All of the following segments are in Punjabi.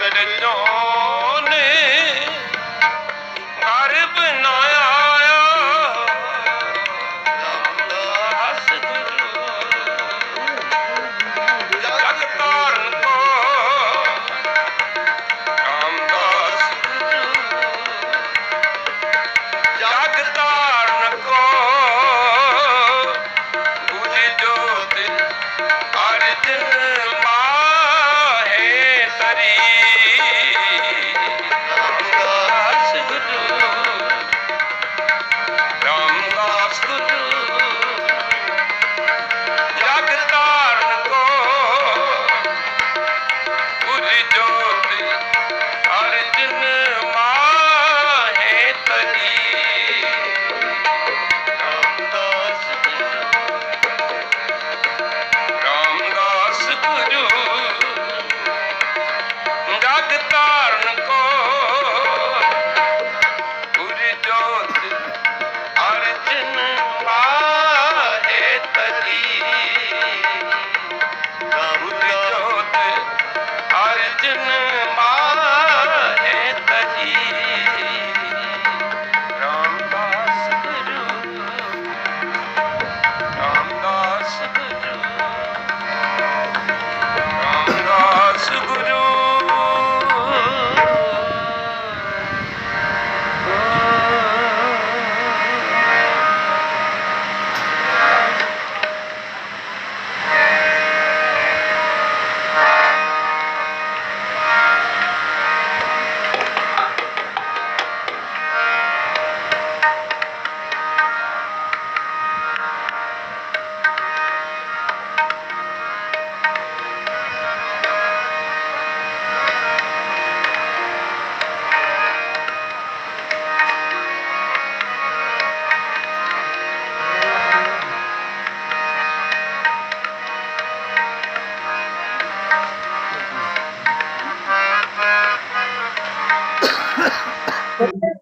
ਗੱਜੋਂ ਨੇ ਘਰ ਬਣਾਇਆ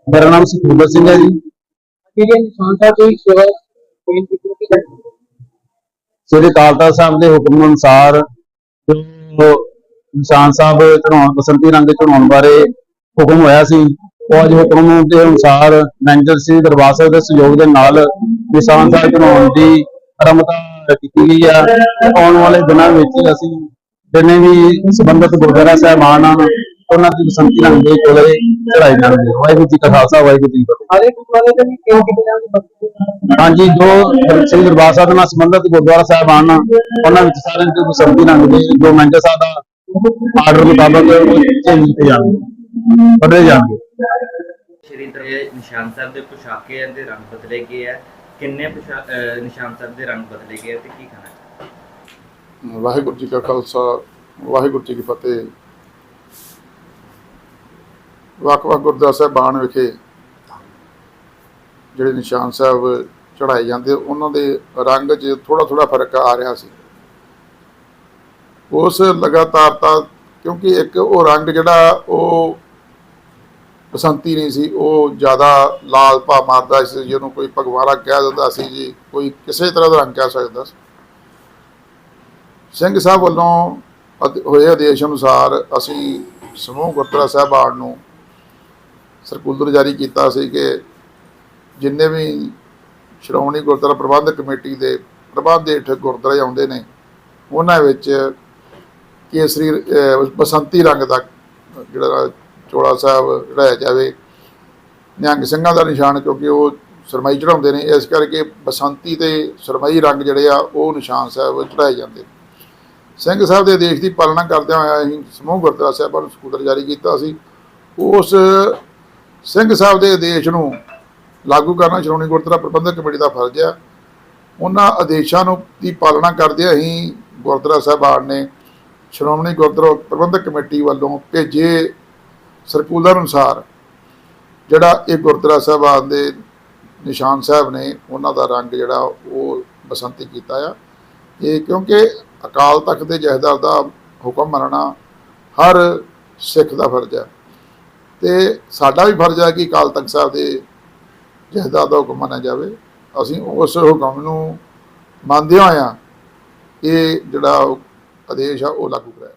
ਮੇਰਾ ਨਾਮ ਸੁਖਵਿੰਦਰ ਸਿੰਘ ਹੈ ਜੀ। ਜਿਹੜੇ ਨਿਸ਼ਾਨ ਸਾਹਿਬ ਦੀ ਸੇਵਾ ਦੇਣ ਦੀ ਕੀਤੀ ਜਾਂਦੀ ਸ੍ਰੀ ਅਕਾਲ ਤਖਤ ਸਾਹਿਬ ਦੇ ਹੁਕਮ ਅਨੁਸਾਰ ਜੋ ਨਿਸ਼ਾਨ ਸਾਹਿਬ ਚੜਾਉਣ ਬਸੰਤੀ ਰੰਗ ਚੜਾਉਣ ਬਾਰੇ ਹੁਕਮ ਹੋਇਆ ਸੀ ਉਹ ਅੱਜ ਹੁਕਮ ਦੇ ਅਨੁਸਾਰ ਮੈਨੇਜਰ ਸ੍ਰੀ ਦਰਬਾਰ ਸਾਹਿਬ ਦੇ ਸਹਿਯੋਗ ਦੇ ਨਾਲ ਨਿਸ਼ਾਨ ਸਾਹਿਬ ਚੜਾਉਣ ਦੀ ਆਰੰਭਤਾ ਕੀਤੀ ਗਈ ਆ। ਆਉਣ ਵਾਲੇ ਦਿਨਾਂ ਵਿੱਚ ਅਸੀਂ ਜਿੰਨੇ ਵੀ ਸੰਬੰਧਿਤ ਗੁਰਦੁਆਰਾ ਸਾਹਿਬਾਨ ਹਨ ਉਹਨਾਂ ਦੀ ਬਸੰਤੀ ਰੰਗ ਦੇ ਕੋਲੇ ਚੜਾਈ ਜਾਣਗੇ। ਵਾਹਿਗੁਰੂ ਜੀ ਕਾ ਖਾਲਸਾ ਵਾਹਿਗੁਰੂ ਜੀ ਕੀ ਫਤਿਹ। ਸਾਰੇ ਗੁਰਦੁਆਰੇ ਦੇ ਵੀ ਕਿਉਂ ਕੀਤੇ ਜਾਂਦੇ ਹਾਂਜੀ ਜੋ ਸ੍ਰੀ ਦਰਬਾਰ ਸਾਹਿਬ ਨਾਲ ਸੰਬੰਧਿਤ ਗੁਰਦੁਆਰਾ ਸਾਹਿਬਾਨ ਆ, ਉਹਨਾਂ ਵਿੱਚ ਸਾਰਿਆਂ ਦੇ ਬਸੰਤੀ ਰੰਗ ਦੇ ਜੋ ਮੈਨੇਜਰ ਸਾਹਿਬ ਦਾ ਆਰਡਰ ਮੁਤਾਬਕ ਚੇਂਜ ਕੀਤੇ ਜਾਣਗੇ ਬਦਲੇ ਜਾਣਗੇ। ਸ਼੍ਰੀ ਦਰਬਾਰ ਨਿਸ਼ਾਨ ਸਾਹਿਬ ਦੇ ਪੁਸ਼ਾਕੇ ਦੇ ਰੰਗ ਬਦਲੇ ਗਏ ਹੈ ਕਿੰਨੇ ਨਿਸ਼ਾਨ ਸਾਹਿਬ ਦੇ ਰੰਗ ਬਦਲੇ ਗਏ ਹੈ ਤੇ ਕੀ ਕਹਿਣਾ ਵਾਹਿਗੁਰੂ ਜੀ ਕਾ ਖਾਲਸਾ ਵਾਹਿਗੁਰੂ ਜੀ ਕੀ ਫਤਿਹ। ਵੱਖ-ਵੱਖ ਗੁਰਦੁਆਰਾ ਸਾਹਿਬਾਨ ਵਿਖੇ ਜਿਹੜੇ ਨਿਸ਼ਾਨ ਸਾਹਿਬ ਚੜਾਏ ਜਾਂਦੇ, ਉਹਨਾਂ ਦੇ ਰੰਗ 'ਚ ਥੋੜਾ ਥੋੜਾ ਫ਼ਰਕ ਆ ਰਿਹਾ ਸੀ। ਉਸ ਲਗਾਤਾਰਤਾ ਕਿਉਂਕਿ ਇੱਕ ਉਹ ਰੰਗ ਜਿਹੜਾ ਉਹ ਬਸੰਤੀ ਨਹੀਂ ਸੀ, ਉਹ ਜ਼ਿਆਦਾ ਲਾਲ ਭਾ ਮਾਰਦਾ ਸੀ, ਜਿਹਨੂੰ ਕੋਈ ਭਗਵਾਰਾ ਕਹਿ ਦਿੰਦਾ ਸੀ ਜੀ, ਕੋਈ ਕਿਸੇ ਤਰ੍ਹਾਂ ਦਾ ਰੰਗ ਕਹਿ ਸਕਦਾ ਸੀ। ਸਿੰਘ ਸਾਹਿਬ ਵੱਲੋਂ ਅਦ- ਹੋਏ ਆਦੇਸ਼ ਅਨੁਸਾਰ ਅਸੀਂ ਸਮੂਹ ਗੁਰਦੁਆਰਾ ਸਾਹਿਬਾਨ ਨੂੰ ਸਰਕੂਲਰ ਜਾਰੀ ਕੀਤਾ ਸੀ ਕਿ ਜਿੰਨੇ ਵੀ ਸ਼੍ਰੋਮਣੀ ਗੁਰਦੁਆਰਾ ਪ੍ਰਬੰਧਕ ਕਮੇਟੀ ਦੇ ਪ੍ਰਬੰਧ ਹੇਠ ਗੁਰਦੁਆਰੇ ਆਉਂਦੇ ਨੇ, ਉਹਨਾਂ ਵਿੱਚ ਕੇਸਰੀ ਬਸੰਤੀ ਰੰਗ ਦਾ ਜਿਹੜਾ ਚੋਲਾ ਸਾਹਿਬ ਚੜਾਇਆ ਜਾਵੇ, ਨਿਹੰਗ ਸਿੰਘਾਂ ਦਾ ਨਿਸ਼ਾਨ, ਕਿਉਂਕਿ ਉਹ ਸਰਮਾਈ ਚੜਾਉਂਦੇ ਨੇ, ਇਸ ਕਰਕੇ ਬਸੰਤੀ ਤੇ ਸਰਮਾਈ ਰੰਗ ਜਿਹੜੇ ਆ, ਉਹ ਨਿਸ਼ਾਨ ਸਾਹਿਬ ਚੜਾਏ ਜਾਂਦੇ ਨੇ। ਸਿੰਘ ਸਾਹਿਬ ਦੇ ਆਦੇਸ਼ ਦੀ ਪਾਲਣਾ ਕਰਦਿਆਂ ਹੋਇਆ ਅਸੀਂ ਸਮੂਹ ਗੁਰਦੁਆਰਾ ਸਾਹਿਬਾਂ ਨੂੰ ਸਕੂਟਰ ਜਾਰੀ ਕੀਤਾ ਸੀ। ਉਸ ਸਿੰਘ ਸਾਹਿਬ ਦੇ ਆਦੇਸ਼ ਨੂੰ ਲਾਗੂ ਕਰਨਾ ਸ਼੍ਰੋਮਣੀ ਗੁਰਦੁਆਰਾ ਪ੍ਰਬੰਧਕ ਕਮੇਟੀ ਦਾ ਫਰਜ਼ ਹੈ ਉਹਨਾਂ ਆਦੇਸ਼ਾਂ ਨੂੰ ਦੀ ਪਾਲਣਾ ਕਰਦੇ ਹੀ ਗੁਰਦੁਆਰਾ ਸਾਹਿਬਾਨ ਨੇ ਸ਼੍ਰੋਮਣੀ ਗੁਰਦੁਆਰਾ ਪ੍ਰਬੰਧਕ ਕਮੇਟੀ ਵੱਲੋਂ ਭੇਜੇ ਸਰਕੂਲਰ ਅਨੁਸਾਰ, ਜਿਹੜਾ ਇਹ ਗੁਰਦੁਆਰਾ ਸਾਹਿਬਾਨ ਦੇ ਨਿਸ਼ਾਨ ਸਾਹਿਬ ਨੇ ਉਹਨਾਂ ਦਾ ਰੰਗ ਜਿਹੜਾ ਉਹ ਬਸੰਤੀ ਕੀਤਾ ਆ। ਇਹ ਕਿਉਂਕਿ ਅਕਾਲ ਤਖਤ ਦੇ ਜਹੇਦਾਰ ਦਾ ਹੁਕਮ ਮੰਨਣਾ ਹਰ ਸਿੱਖ ਦਾ ਫਰਜ਼ ਹੈ ਤੇ ਸਾਡਾ ਵੀ ਫਰਜ਼ ਹੈ ਕਿ ਅਕਾਲ ਤਖਤ ਸਾਹਿਬ ਦੇ ਜਹੇਦਾਰ ਦਾ ਹੁਕਮ ਮੰਨਿਆ ਜਾਵੇ। ਅਸੀਂ ਉਸ ਹੁਕਮ ਨੂੰ ਮੰਨਦੇ ਹੋਇਆ ਇਹ ਜਿਹੜਾ ਆਦੇਸ਼ ਆ, ਉਹ ਲਾਗੂ ਕਰਾਇਆ